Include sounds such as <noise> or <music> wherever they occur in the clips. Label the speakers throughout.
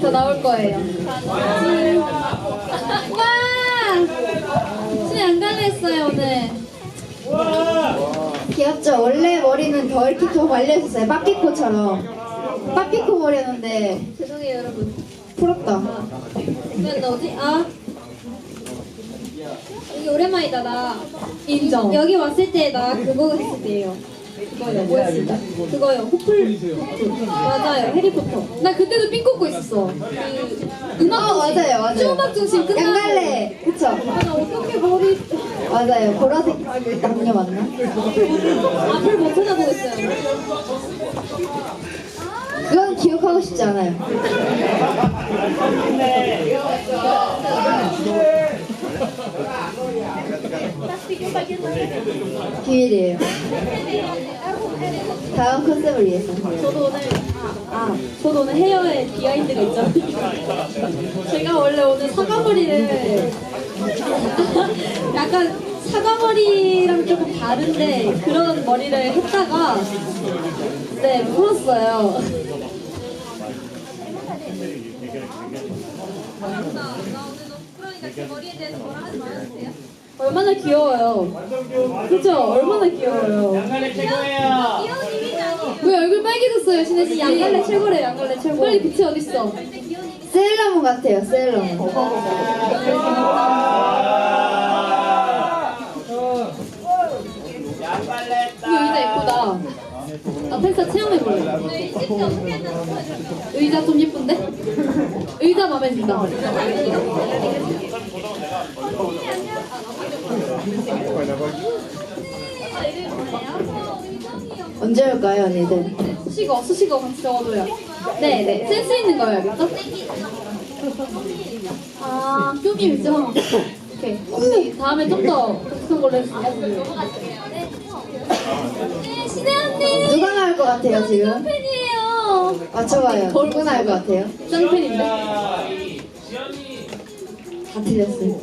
Speaker 1: 다 나올 거예요. 와! 진짜 안 갈랬어요, 오늘.
Speaker 2: 귀엽죠? 원래 머리는 더 이렇게 더 말려있었어요. 빠삐코처럼. 빠삐코 머리였는데
Speaker 1: 죄송해요, 여러분.
Speaker 2: 부럽다.
Speaker 1: 이건 너지? 아. 여기 오랜만이다, 나.
Speaker 2: 인정.
Speaker 1: 여기 왔을 때 나 그거 했을 때예요. 그거요, 뭐였을까? 그거요, 호플. 호플. 맞아요, 해리포터. 나 그때도 삥 꽂고 있었어. 그 음악
Speaker 2: 어, 맞아요, 맞아요.
Speaker 1: 추음악 중심 끝나고.
Speaker 2: 양갈래. 그쵸?
Speaker 1: 아, 나 어떻게 머리
Speaker 2: 맞아요. 보라색 남녀 맞나?
Speaker 1: 앞을 못 쳐다보고 있어요.
Speaker 2: 그건 기억하고 싶지 않아요. 비밀이에요. 다음 컨셉을 위해서.
Speaker 1: 저도 오늘 아, 저도 오늘 헤어에 비하인드가 있잖아요. 제가 원래 오늘 사과머리를 <laughs> 약간 사과머리랑 조금 다른데 그런 머리를 했다가 네 풀었어요. 얼마나 귀여워요. 그죠? 얼마나 귀여워요.
Speaker 3: 양갈래 최고예요.
Speaker 1: 왜 얼굴 빨개졌어요, 신혜 씨? 양갈래 최고래, 양갈래 최고. 빨리 빛이 어딨어?
Speaker 2: 세일러문 같아요, 세일러문.
Speaker 3: 양갈래
Speaker 1: 이 의자 예쁘다. 나 펜사 체험해볼래. 의자 좀 예쁜데? 의자 마음에 든다.
Speaker 2: 언 제 올까요, 언니들?
Speaker 1: 수식어, 수식어 같이 적어줘요. 네, 네. 센스 있는 거여야겠죠? 아, 큐미죠? 오케이. 언니, 다음에 좀 더 독특한 걸로 해주세요. 네, 신혜 언니!
Speaker 2: 누가 나올 것 같아요, 지금?
Speaker 1: 팬이에요.
Speaker 2: 맞춰봐요. 누가 나올 것 같아요?
Speaker 1: 짱팬인데?
Speaker 2: 다 틀렸어요.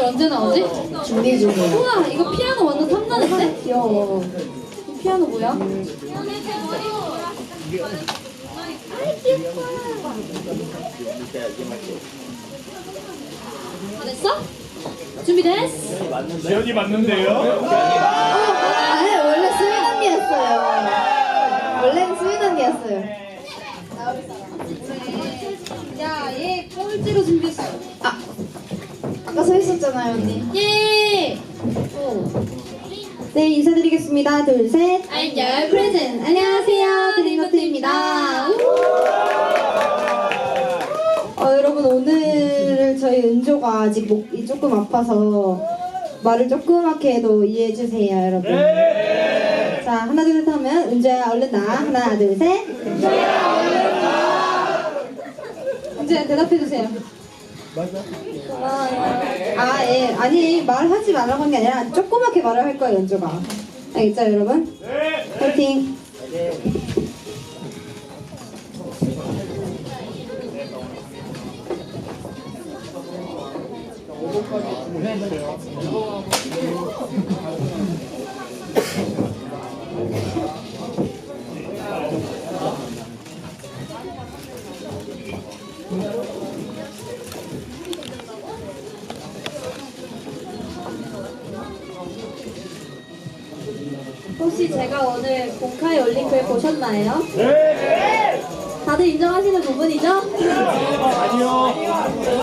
Speaker 1: 언제 나오지?
Speaker 2: 준비 중이에요.
Speaker 1: 우와 이거 피아노 완전 탐나는데? 귀여워 이 피아노 뭐야? 다 됐어? 준비됐어?
Speaker 3: 지연이 맞는데요?
Speaker 2: 원래 수민 언니였어요. 원래는 수민 언니였어요.
Speaker 1: 야얘 꼴찌로 준비했어
Speaker 2: 아, 아까 서 있었잖아요, 언니.
Speaker 1: 예!
Speaker 2: 네, 인사드리겠습니다. 둘, 셋.
Speaker 1: 안녕 프레젠. 안녕하세요. 드림노트입니다.
Speaker 4: 어, 여러분 오늘 저희 은조가 아직 목이 조금 아파서 말을 조그맣게 해도 이해해 주세요 여러분. 자 하나 둘 셋 하면 은조야 얼른 나 하나 둘 셋. 은조야 대답해 주세요. 아, 예. 아니, 말하지 말라고 한 게 아니라 조그맣게 말을 할 거예요, 연주가. 알겠죠, 여러분? 네. 파이팅!
Speaker 1: 혹시 2차 열린 글 보셨나요? 네! 다들 인정하시는 부분이죠?
Speaker 3: 아니요!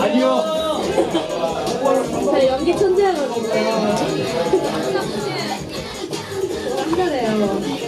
Speaker 3: 아니요!
Speaker 1: 저 연기 천재하거든요. 힘드네요.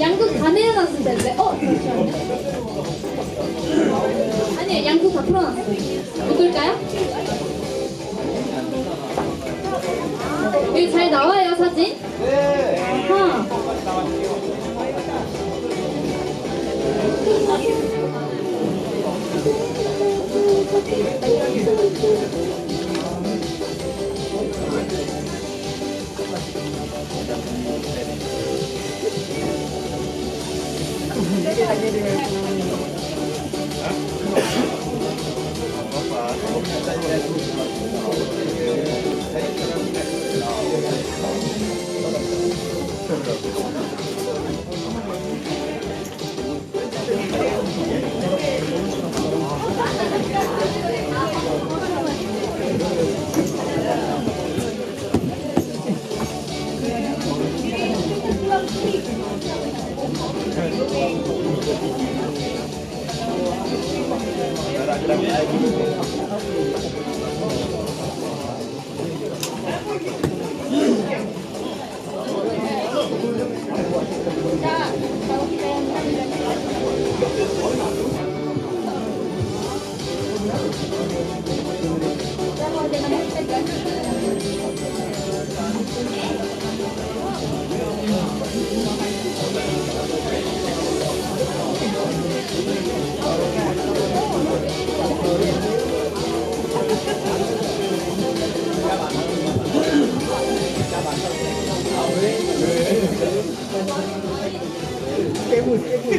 Speaker 1: 양극 가능해놨을 텐데. 어, 잠시만요. 양극 다 풀어놨어. 묶을까요? 여기 잘 나와요, 사진? 네. 아하. Gracias.
Speaker 5: cái mùi cái mùi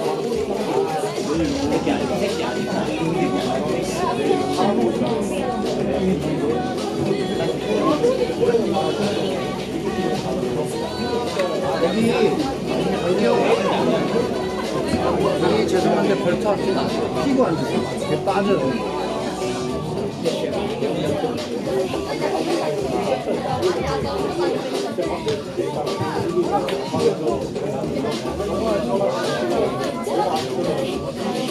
Speaker 5: 여기 죄송한데 벌타 앞에 피고 앉으세요. 개 빠져요.
Speaker 4: Thank you.